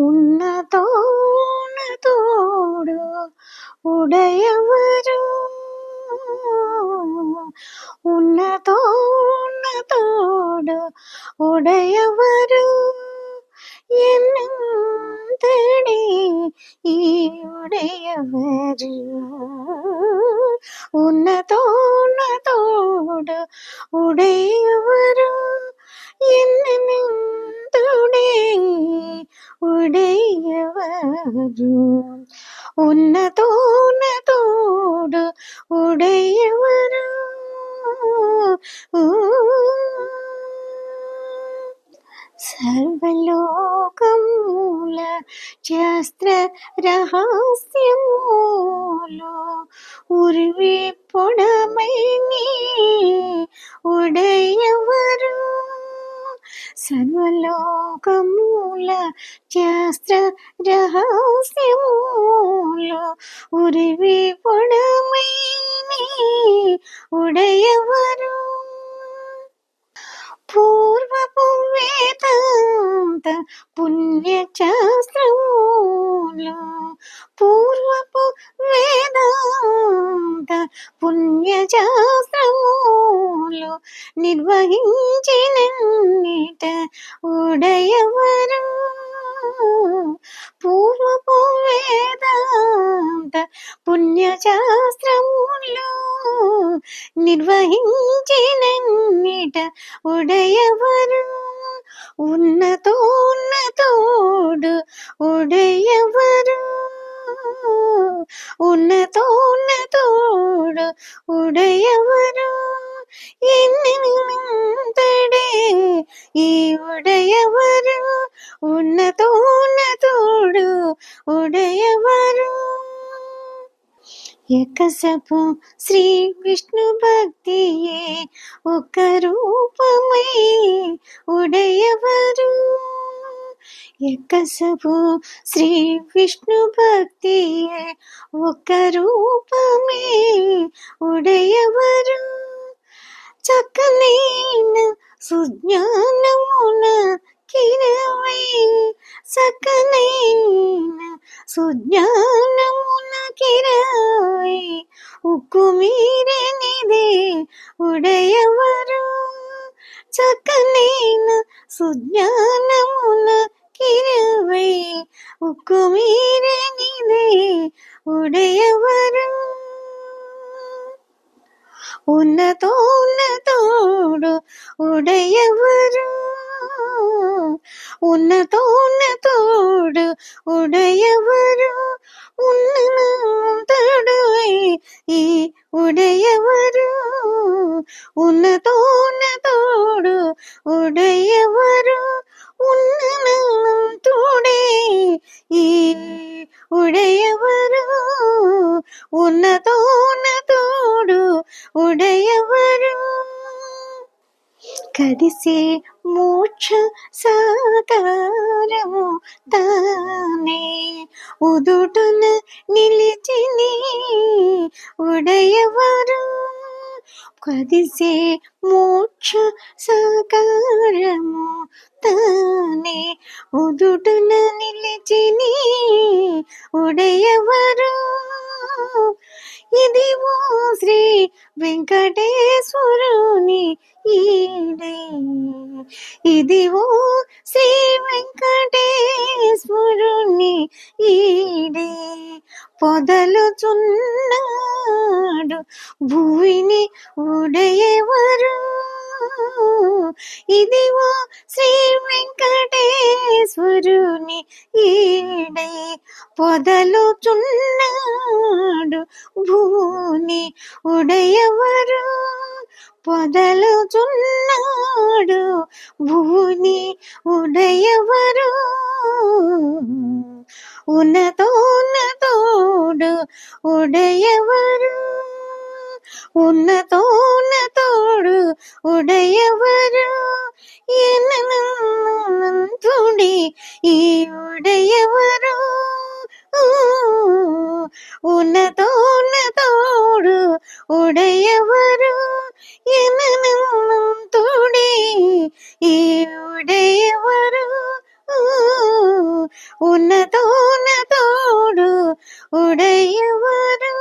ഉണ്ണതോണതോടു ഉടയവരും? ഉണ്ണതോണതോടു ഉടയവരും? എന്നും തേടി ഈ ഉടയവരും? ഉന്നതോണതോട് ഉടയവരും? എന്നും തുടേ అలరు ఉన్నతోన్నతోడు ఉడయవరు సర్వలోకమూల శాస్త్ర రహస్యమూలు ఉరివి పొడమై ఉడయవ సర్వలోకమూల శాస్త్ర రహస్యమూలో ఉరివి పొడమైని ఉడయవరు. పూర్వపు వేదాంత పుణ్యశాస్త్రములు పూర్వపు వేదాంత పుణ్యశాస్త్రములు నిర్వహించినన్నిట ఉడయవరు. పూర్వపు వేదాంత పుణ్యశాస్త్రములు నిర్వహించినన్నిట ఉడయవరు. ఉన్నతోన్నతోడు ఉడయవరు. ఉన్నతోన్నతో ఉన్నతోన్నతోడు ఉడయవరు ఎన్నింతడే ఈ ఉడయవరు ఉన్నతోన్నతోడు ఉడయవరు ఎకసపు శ్రీ విష్ణు భక్తియే ఒక రూపమై ఉడయవరు ఎకసపు శ్రీ విష్ణు భక్తియే ఒక రూపమే ఉడయవరు. చక్కలైన సుజ్ఞానమున కిరవై సకలైన సుజ్ఞానమున కిరవై ఉక్కు మీరనిదే ఉడయవరు. చక్కనైన సుజ్ఞానమున కిరవై ఉక్కు మీరనిదే ఉడయవరు ఉన్నతోన్నతోడు ఉడయవరు ఉన్నతోన్నతోడు ఉడయవరు ఉన్నతడు ఈ ఉడయవరు ఉన్నతోన్నతోడు కదిసే మోక్ష సాకారము తానే ఉదుటున నిలిచిని ఉడయవరు కదిసే మోక్ష సాకారము తానే. ఉదుటన నిలిచిని ఉడయవరు ఇది ఓ శ్రీ వెంకటేశ్వరుని ఈడే. ఓ శ్రీ వెంకటేశ్వరుని ఈడే. పొదలుచున్నాడు. భూమిని ఉడయవరు? ఇదివో శ్రీ వెంకటేశ్వరుని ఈడై పొదలుచున్నాడు. భూని ఉడయవరు? పొదలుచున్నాడు. భూని ఉడయవరు? ഉന്നതോന്നതോട് ഉടയവരു ഉന്നതോന്നതോട് ഉടയവരു തുടി ഈ ഉടയവരു ഉന്നതോന്നതോട് ഉടയവരു എന്നും തുടി ഈ ഉടയ ఉన్నతోన్నతోడు ఉడయవరు